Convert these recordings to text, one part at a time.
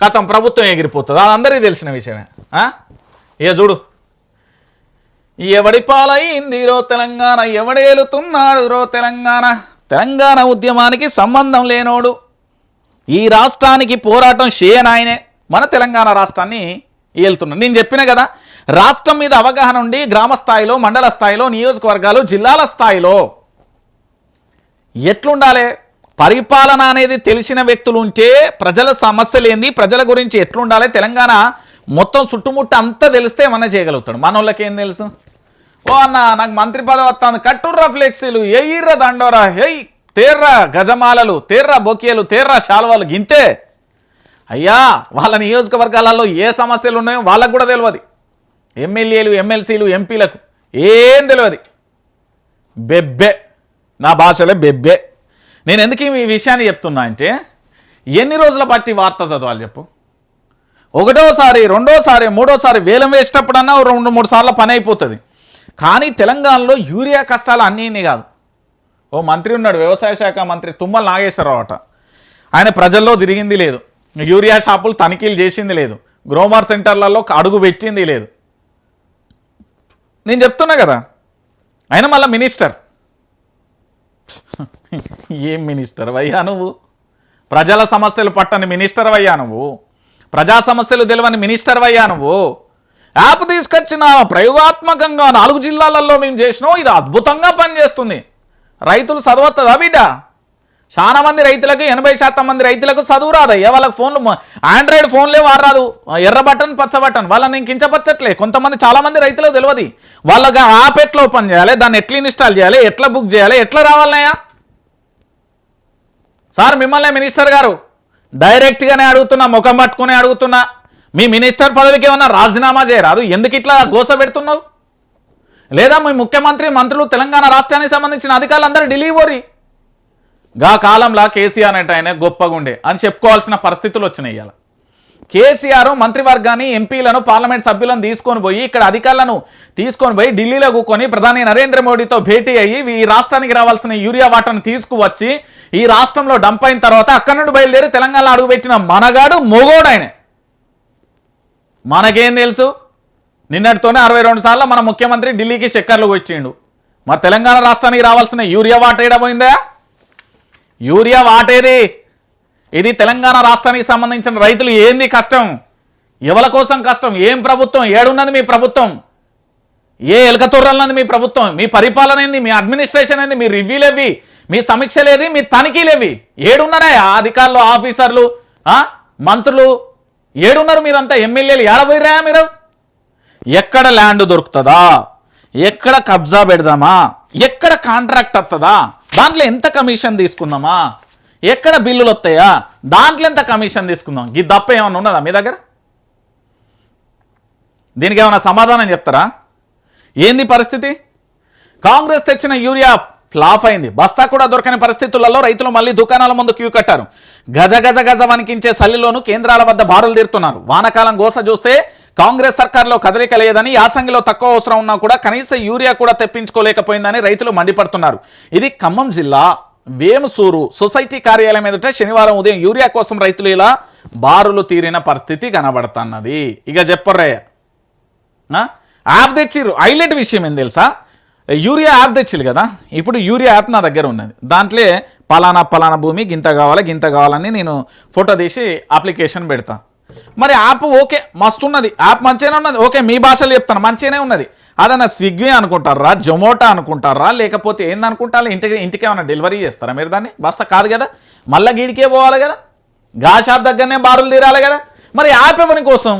కథం ప్రభుత్వం ఎగిరిపోతుంది. అది అందరికీ తెలిసిన విషయమే. ఏ ఇక చూడు. ఎవడి పాలైంది రో తెలంగాణ? ఎవడేలుతున్నాడు రో తెలంగాణ? తెలంగాణ ఉద్యమానికి సంబంధం లేనోడు. ఈ రాష్ట్రానికి పోరాటం చేయనాయనే మన తెలంగాణ రాష్ట్రాన్ని ఏలుతున్నాడు. నేను చెప్పిన కదా రాష్ట్రం మీద అవగాహన ఉండి గ్రామ స్థాయిలో మండల స్థాయిలో నియోజకవర్గాలు జిల్లాల స్థాయిలో ఎట్లుండాలి? పరిపాలన అనేది తెలిసిన వ్యక్తులు ఉంటే ప్రజల సమస్యలేంది ప్రజల గురించి ఎట్లుండాలి తెలంగాణ మొత్తం చుట్టుముట్టు అంతా తెలిస్తే ఏమన్నా చేయగలుగుతాడు. మనోళ్ళకి ఏం తెలుసు? ఓ అన్న నాకు మంత్రి పదవి వస్తాను కట్టుర్రా ఫ్లెక్సీలు ఎయ్యిర్రా దండోరా హెయ్ తేర్రా గజమాలలు తేర్రా బొకేలు తేర్రా శాలువాలు గింతే. అయ్యా వాళ్ళ నియోజకవర్గాలలో ఏ సమస్యలు ఉన్నాయో వాళ్ళకు కూడా తెలియదు ఎమ్మెల్యేలు ఎమ్మెల్సీలు ఎంపీలకు ఏం తెలియదు బెబ్బే. నా భాషలే బెబ్బే. నేను ఎందుకు ఈ విషయాన్ని చెప్తున్నా అంటే ఎన్ని రోజుల బట్టి వార్త చదవాలి చెప్పు? ఒకటోసారి రెండోసారి మూడోసారి వేలం వేసేటప్పుడన్నా ఓ రెండు మూడు సార్లు పని అయిపోతుంది. కానీ తెలంగాణలో యూరియా కష్టాలు అన్నీ కాదు. ఓ మంత్రి ఉన్నాడు వ్యవసాయ శాఖ మంత్రి తుమ్మల నాగేశ్వరరావు అట. ఆయన ప్రజల్లో తిరిగింది లేదు. యూరియా షాపులు తనిఖీలు చేసింది లేదు. గ్రోమర్ సెంటర్లలో అడుగు పెట్టింది లేదు. నేను చెప్తున్నా కదా. ఆయన మళ్ళీ మినిస్టర్ ఏం మినిస్టర్ అయ్యా నువ్వు? ప్రజల సమస్యలు పట్టని మినిస్టర్ అయ్యా నువ్వు? ప్రజా సమస్యలు తెలియని మినిస్టర్ అయ్యా నువ్వు? యాప్ తీసుకొచ్చిన ప్రయోగాత్మకంగా నాలుగు జిల్లాలలో మేము చేసినాం ఇది అద్భుతంగా పనిచేస్తుంది. రైతులు చదవతుందా బిడ్డ? చాలా మంది రైతులకు ఎనభై శాతం మంది రైతులకు చదువు రాదయ్యా. వాళ్ళకి ఫోన్లు ఆండ్రాయిడ్ ఫోన్లే వాడరాదు. ఎర్ర బటన్ పచ్చ బటన్ వాళ్ళని కించపరచట్లే. కొంతమంది చాలా మంది రైతులకు తెలియదు వాళ్ళకి యాప్ ఎట్లా ఓపెన్ చేయాలి? దాన్ని ఎట్లా ఇన్స్టాల్ చేయాలి? ఎట్లా బుక్ చేయాలి? ఎట్లా రావాలయ్యా సార్ మిమ్మల్ని మినిస్టర్ గారు డైరెక్ట్గానే అడుగుతున్నా ముఖం పట్టుకుని అడుగుతున్నా. మీ మినిస్టర్ పదవికి ఏమన్నా రాజీనామా చేయరాదు? ఎందుకు ఇట్లా గోస పెడుతున్నావు? లేదా మీ ముఖ్యమంత్రి మంత్రులు తెలంగాణ రాష్ట్రానికి సంబంధించిన అధికారులందరూ డెలివరీ గా కాలంలో కేసీఆర్ అంటే ఆయన గొప్పగుండే అని చెప్పుకోవాల్సిన పరిస్థితులు వచ్చినాయి ఇవాళ. కేసీఆర్ మంత్రివర్గాన్ని ఎంపీలను పార్లమెంట్ సభ్యులను తీసుకొని పోయి ఇక్కడ అధికారులను తీసుకొని పోయి ఢిల్లీలో కూకొని ప్రధాని నరేంద్ర మోడీతో భేటీ అయ్యి ఈ రాష్ట్రానికి రావాల్సిన యూరియా వాటాను తీసుకువచ్చి ఈ రాష్ట్రంలో డంప్ అయిన తర్వాత అక్కడి నుండి బయలుదేరి తెలంగాణలో అడుగుపెట్టిన మనగాడు మొగోడాయనే మనకేం తెలుసు? నిన్నటితోనే అరవై రెండు సార్లు మన ముఖ్యమంత్రి ఢిల్లీకి చక్కర్లు వచ్చిండు మరి తెలంగాణ రాష్ట్రానికి రావాల్సిన యూరియా వాట ఏడబోయిందా యూరియా వాటేది? ఇది తెలంగాణ రాష్ట్రానికి సంబంధించిన రైతులు ఏంది కష్టం? ఎవల కోసం కష్టం? ఏం ప్రభుత్వం? ఏడున్నది మీ ప్రభుత్వం? ఏ ఎలకతూర్రన్నది మీ ప్రభుత్వం? మీ పరిపాలన ఏంది? మీ అడ్మినిస్ట్రేషన్ ఏంది? మీ రివ్యూలేవి? మీ సమీక్షలేవి? మీ తనిఖీలేవి? ఏడున్నారా అధికారులు ఆఫీసర్లు మంత్రులు? ఏడున్నారు మీరంతా? ఎమ్మెల్యేలు ఏడబోయిరా మీరు? ఎక్కడ ల్యాండ్ దొరుకుతుందా? ఎక్కడ కబ్జా పెడదామా? ఎక్కడ కాంట్రాక్ట్ వస్తుందా దాంట్లో ఎంత కమిషన్ తీసుకుందామా ఎక్కడ బిల్లులు వస్తాయా? దాంట్లో ఎంత కమిషన్ తీసుకుందాం? ఈ దప్ప ఏమైనా ఉన్నదా మీ దగ్గర? దీనికి ఏమైనా సమాధానం చెప్తారా? ఏంది పరిస్థితి? కాంగ్రెస్ తెచ్చిన యూరియా ఫ్లాఫ్ అయింది. బస్తా కూడా దొరకని పరిస్థితులలో రైతులు మళ్ళీ దుకాణాల ముందు క్యూ కట్టారు. గజ గజ గజ వణికించే సల్లిలోను కేంద్రాల వద్ద బారులు తీరుతున్నారు. వానకాలం గోస చూస్తే కాంగ్రెస్ సర్కార్లో కదలిక లేదని యాసంగిలో తక్కువ అవసరం ఉన్నా కూడా కనీస యూరియా కూడా తెప్పించుకోలేకపోయిందని రైతులు మండిపడుతున్నారు. ఇది ఖమ్మం జిల్లా వేముసూరు సొసైటీ కార్యాలయం ఎదుట శనివారం ఉదయం యూరియా కోసం రైతులు ఇలా బారులు తీరిన పరిస్థితి కనబడుతున్నది. ఇక చెప్పర్రయ్య. యాప్ తెచ్చిర్రు. హైలైట్ విషయం ఏం తెలుసా? యూరియా యాప్ తెచ్చిర్రు కదా? ఇప్పుడు యూరియా యాప్ నా దగ్గర ఉన్నది. దాంట్లో పలానా పలానా భూమి గింత కావాలి గింత కావాలని నేను ఫోటో తీసి అప్లికేషన్ పెడతా. మరి యాప్ ఓకే మస్తు ఉన్నది యాప్ మంచిగానే ఉన్నది. ఓకే మీ భాషలో చెప్తాను. మంచిగానే ఉన్నది. అదన్నా స్విగ్గీ అనుకుంటారా జొమాటో అనుకుంటారా లేకపోతే ఏందనుకుంటారా? ఇంటికి ఇంటికి ఏమైనా డెలివరీ చేస్తారా మీరు దాన్ని? బస్తా కాదు కదా? మళ్ళీ గీడికే పోవాలి కదా? గా షాప్ దగ్గరనే బారులు తీరాలి కదా? మరి యాప్ ఎవరి కోసం?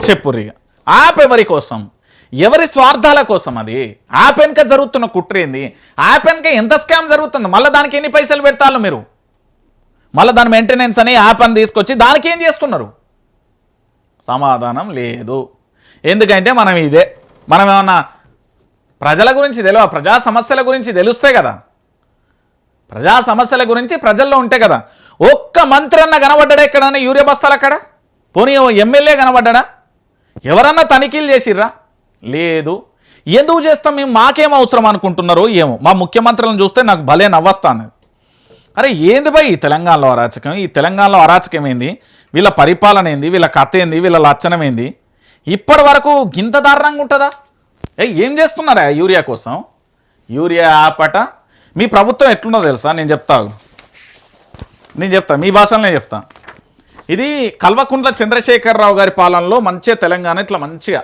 చెప్పుర్రిగా ఇక యాప్ ఎవరి కోసం? ఎవరి స్వార్థాల కోసం అది? యాప్ వెనుక జరుగుతున్న కుట్రేంది యాప్ వెనుక ఎంత స్కామ్ జరుగుతుంది? మళ్ళీ దానికి ఎన్ని పైసలు పెడతారు మీరు? మళ్ళీ దాని మెయింటెనెన్స్ అని యాప్ అని తీసుకొచ్చి దానికి ఏం చేస్తున్నారు? సమాధానం లేదు. ఎందుకంటే మనం ఇదే మనం ఏమన్నా ప్రజల గురించి తెలియ ప్రజా సమస్యల గురించి తెలుస్తే కదా. ప్రజా సమస్యల గురించి ప్రజల్లో ఉంటే కదా. ఒక్క మంత్రి అన్న కనబడ్డా ఎక్కడన్నా? యూరియా బస్తాలు అక్కడ? పోనీ ఎమ్మెల్యే కనబడ్డా ఎవరన్నా తనిఖీలు చేసిర్రా? లేదు. ఎందుకు చేస్తాం? మేము మాకేం అవసరం అనుకుంటున్నారో ఏమో. మా ముఖ్యమంత్రులను చూస్తే నాకు భలే నవ్వస్తాను అరే ఏంది బా ఈ తెలంగాణలో అరాచకం? ఈ తెలంగాణలో అరాచకం ఏంది? వీళ్ళ పరిపాలన ఏంది? వీళ్ళ కథ ఏంది? వీళ్ళ లచ్చనం ఏంది? ఇప్పటి వరకు గింత దారుణంగా ఉంటుందా? ఏ ఏం చేస్తున్నారా యూరియా కోసం? యూరియా ఆపట. మీ ప్రభుత్వం ఎట్లున్నదో తెలుసా? నేను చెప్తా. నేను చెప్తా. మీ భాషలో నేను చెప్తా. ఇది కల్వకుంట్ల చంద్రశేఖరరావు గారి పాలనలో మంచిగా తెలంగాణ ఇట్లా మంచిగా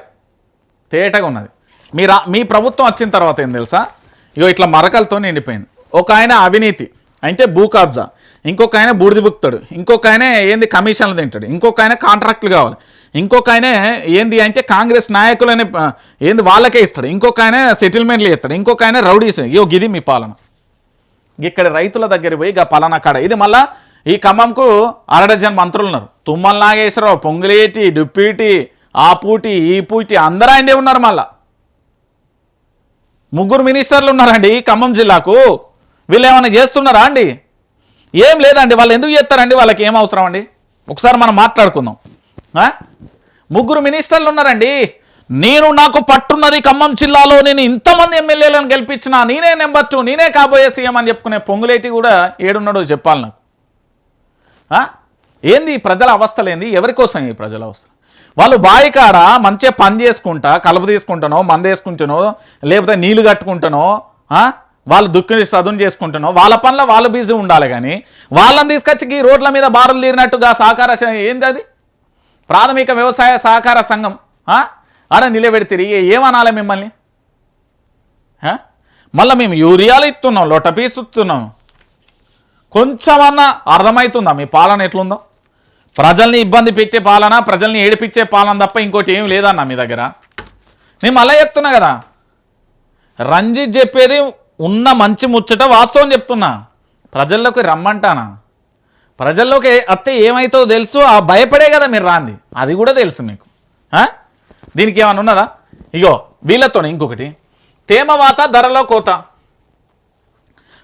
తేటగా ఉన్నది. మీ రా మీ ప్రభుత్వం వచ్చిన తర్వాత ఏం తెలుసా? ఇగో ఇట్లా మరకలతో నిండిపోయింది ఒక ఆయన అవినీతి. అయితే భూ కబ్జా. ఇంకొక ఆయన బూడిది బుక్తాడు ఇంకొక ఆయన ఏంది కమిషన్లు తింటాడు. ఇంకొక ఆయన కాంట్రాక్ట్లు కావాలి. ఇంకొక ఆయన ఏంది అంటే కాంగ్రెస్ నాయకులని ఏంది వాళ్ళకే ఇస్తాడు. ఇంకొక ఆయన సెటిల్మెంట్లు ఇస్తాడు ఇంకొక ఆయన రౌడీస్. ఇయో గిది మీ పాలన. ఇక్కడ రైతుల దగ్గర పోయి ఇక పలానా కాడ. ఇది మళ్ళా ఈ ఖమ్మంకు అరడజన్ మంత్రులు ఉన్నారు. తుమ్మల నాగేశ్వరరావు పొంగులేటి డుప్పీటి ఆ పూటి ఈ పూటి అందరూ ఆయనే ఉన్నారు మళ్ళా. ముగ్గురు మినిస్టర్లు ఉన్నారండి ఈ ఖమ్మం జిల్లాకు. వీళ్ళు ఏమైనా చేస్తున్నారా అండి? ఏం లేదండి వాళ్ళు ఎందుకు చేస్తారండి? వాళ్ళకి ఏం అవసరం అండి? ఒకసారి మనం మాట్లాడుకుందాం. ముగ్గురు మినిస్టర్లు ఉన్నారండి. నేను నాకు పట్టున్నది ఖమ్మం జిల్లాలో నేను ఇంతమంది ఎమ్మెల్యేలను గెలిపించిన నేనే నెంబర్ టూ నేనే కాబోయే సీఎం అని చెప్పుకునే పొంగులేటి కూడా ఏడున్నాడో చెప్పాలి నాకు. ఏంది ప్రజల అవస్థలేంది ఎవరి కోసం ఈ ప్రజల అవస్థ వాళ్ళు బావి కాడ మంచిగా పని చేసుకుంటా కలుపు తీసుకుంటానో మంద వేసుకుంటానో లేకపోతే నీళ్ళు కట్టుకుంటానో వాళ్ళు దుక్కి సదును చేసుకుంటున్నాం వాళ్ళ పనుల వాళ్ళు బిజీ ఉండాలి కానీ వాళ్ళని తీసుకొచ్చి రోడ్ల మీద బారులు తీరినట్టుగా సహకార ఏంది అది? ప్రాథమిక వ్యవసాయ సహకార సంఘం ఆ? ఆడ నిలబెడితే ఏమనాలి మిమ్మల్ని? మళ్ళీ మేము యూరియాలు ఇస్తున్నాం లొట్ట పీస్ ఇస్తున్నాం కొంచెమన్నా అర్థమవుతుందా మీ పాలన ఎట్లుందో? ప్రజల్ని ఇబ్బంది పెట్టే పాలన ప్రజల్ని ఏడిపించే పాలన తప్ప ఇంకోటి ఏం లేదన్నా మీ దగ్గర. నేను మళ్ళీ చెప్తున్నా కదా రంజిత్ చెప్పేది ఉన్న మంచి ముచ్చట వాస్తవం చెప్తున్నా. ప్రజల్లోకి రమ్మంటానా? ప్రజల్లోకి అత్తే ఏమైతుందో తెలుసు? ఆ భయపడే కదా మీరు రాంది. అది కూడా తెలుసు మీకు. దీనికి ఏమైనా ఉన్నదా? ఇగో వీళ్ళతో ఇంకొకటి. తేమవాత ధరలో కోత.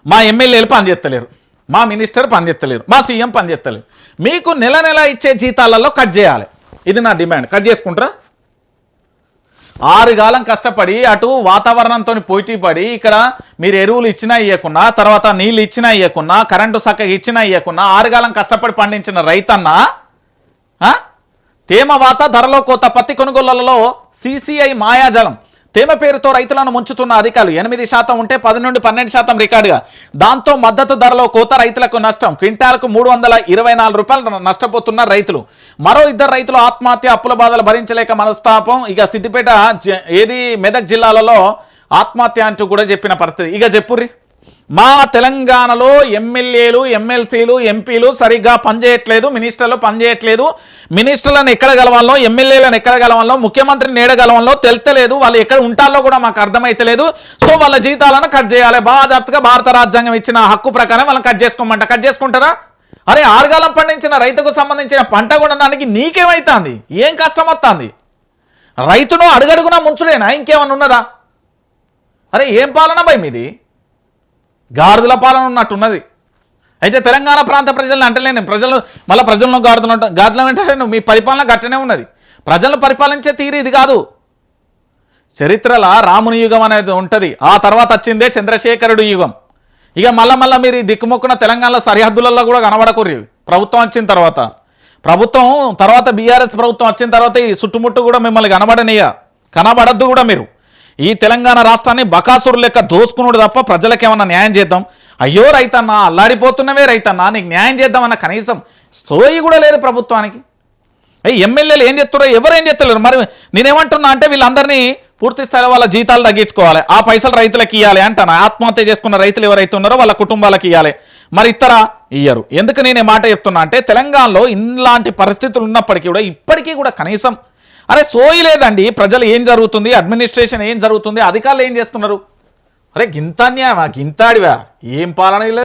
మా ఎమ్మెల్యేలు పనిచేస్తలేరు మా మినిస్టర్ పనిచేస్తలేరు మా సీఎం పనిచేస్తలేరు మీకు నెల నెల ఇచ్చే జీతాలలో కట్ చేయాలి. ఇది నా డిమాండ్. కట్ చేసుకుంటారా? ఆరు కాలం కష్టపడి అటు వాతావరణంతో పోటీ పడి ఇక్కడ మీరు ఎరువులు ఇచ్చినా ఇవ్వకున్నా తర్వాత నీళ్ళు ఇచ్చినా ఇవ్వకున్నా కరెంటు చక్కగా ఇచ్చినా ఇవ్వకున్నా ఆరుగాలం కష్టపడి పండించిన రైతన్న తేమ వాత ధరలో కోత పత్తి కొనుగోళ్ళలో సిసిఐ మాయాజలం. తేమ పేరుతో రైతులను ముంచుతున్న అధికారులు ఎనిమిది శాతం ఉంటే పది నుండి పన్నెండు శాతం రికార్డుగా. దాంతో మద్దతు ధరలో కోత రైతులకు నష్టం. క్వింటాలకు మూడు వందల ఇరవై నాలుగు రూపాయలు నష్టపోతున్న రైతులు. మరో ఇద్దరు రైతులు ఆత్మహత్య అప్పుల బాధలు భరించలేక మనస్తాపం. ఇక సిద్దిపేట ఏది మెదక్ జిల్లాలలో ఆత్మహత్య అంటూ కూడా చెప్పిన పరిస్థితి. ఇక చెప్పుర్రి. మా తెలంగాణలో ఎమ్మెల్యేలు ఎమ్మెల్సీలు ఎంపీలు సరిగ్గా పనిచేయట్లేదు మినిస్టర్లు పనిచేయట్లేదు. మినిస్టర్లను ఎక్కడ గలవాలో ఎమ్మెల్యేలను ఎక్కడ గలవాలో ముఖ్యమంత్రిని ఏడగలవాలో తెలుతలేదు వాళ్ళు ఎక్కడ ఉంటారో కూడా మాకు అర్థమైతలేదు. సో వాళ్ళ జీతాలను కట్ చేయాలి. బాజాప్తగా భారత రాజ్యాంగం ఇచ్చిన హక్కు ప్రకారం వాళ్ళని కట్ చేసుకోమంట. కట్ చేసుకుంటారా? అరే ఆరుగాలం పండించిన రైతుకు సంబంధించిన పంట కొనడానికి నీకేమైతుంది? ఏం కష్టం వస్తుంది రైతును అడుగడుగునా ముంచుడేనా? ఇంకేమన్నా ఉన్నదా? అరే ఏం పాలన భయం ఇది గాడిదల పాలన ఉన్నట్టున్నది. అయితే తెలంగాణ ప్రాంత ప్రజలను అంటలేను ప్రజలు మళ్ళీ ప్రజలను గాడిదలు ఉంటా గాడిదలు అంటలేను మీ పరిపాలన గట్టనే ఉన్నది. ప్రజలను పరిపాలించే తీరు ఇది కాదు. చరిత్రల రాముని యుగం అనేది ఉంటుంది. ఆ తర్వాత వచ్చిందే చంద్రశేఖరుడు యుగం. ఇక మళ్ళీ మళ్ళీ మీరు దిక్కుమొక్కున తెలంగాణలో సరిహద్దులలో కూడా కనబడకూరి ప్రభుత్వం వచ్చిన తర్వాత. ప్రభుత్వం తర్వాత బీఆర్ఎస్ ప్రభుత్వం వచ్చిన తర్వాత ఈ చుట్టుముట్టు కూడా మిమ్మల్ని కనబడనియ కనబడద్దు కూడా మీరు. ఈ తెలంగాణ రాష్ట్రాన్ని బకాసురు లెక్క దోసుకున్నాడు తప్ప ప్రజలకేమన్నా న్యాయం చేద్దాం? అయ్యో రైతన్నా అల్లాడిపోతున్నవే రైతన్నా నీకు న్యాయం చేద్దామన్న కనీసం సోయి కూడా లేదు ప్రభుత్వానికి. అయ్యి ఎమ్మెల్యేలు ఏం చెప్తారో ఎవరు ఏం చెప్తలేరు మరి నేనేమంటున్నా అంటే వీళ్ళందరినీ పూర్తి స్థాయిలో వాళ్ళ జీతాలు తగ్గించుకోవాలి. ఆ పైసలు రైతులకు ఇవ్వాలి అంటాను? ఆత్మహత్య చేసుకున్న రైతులు ఎవరైతే ఉన్నారో వాళ్ళ కుటుంబాలకు ఇవ్వాలి మరి ఇతరా ఇయ్యరు. ఎందుకు నేను మాట చెప్తున్నా అంటే తెలంగాణలో ఇలాంటి పరిస్థితులు ఉన్నప్పటికీ కూడా ఇప్పటికీ కూడా కనీసం అరే సోయి లేదండి. ప్రజలు ఏం జరుగుతుంది? అడ్మినిస్ట్రేషన్ ఏం జరుగుతుంది? అధికారులు ఏం చేస్తున్నారు? అరే గింత అన్యాయమా? గింతాడివా ఏం పాలన లేదు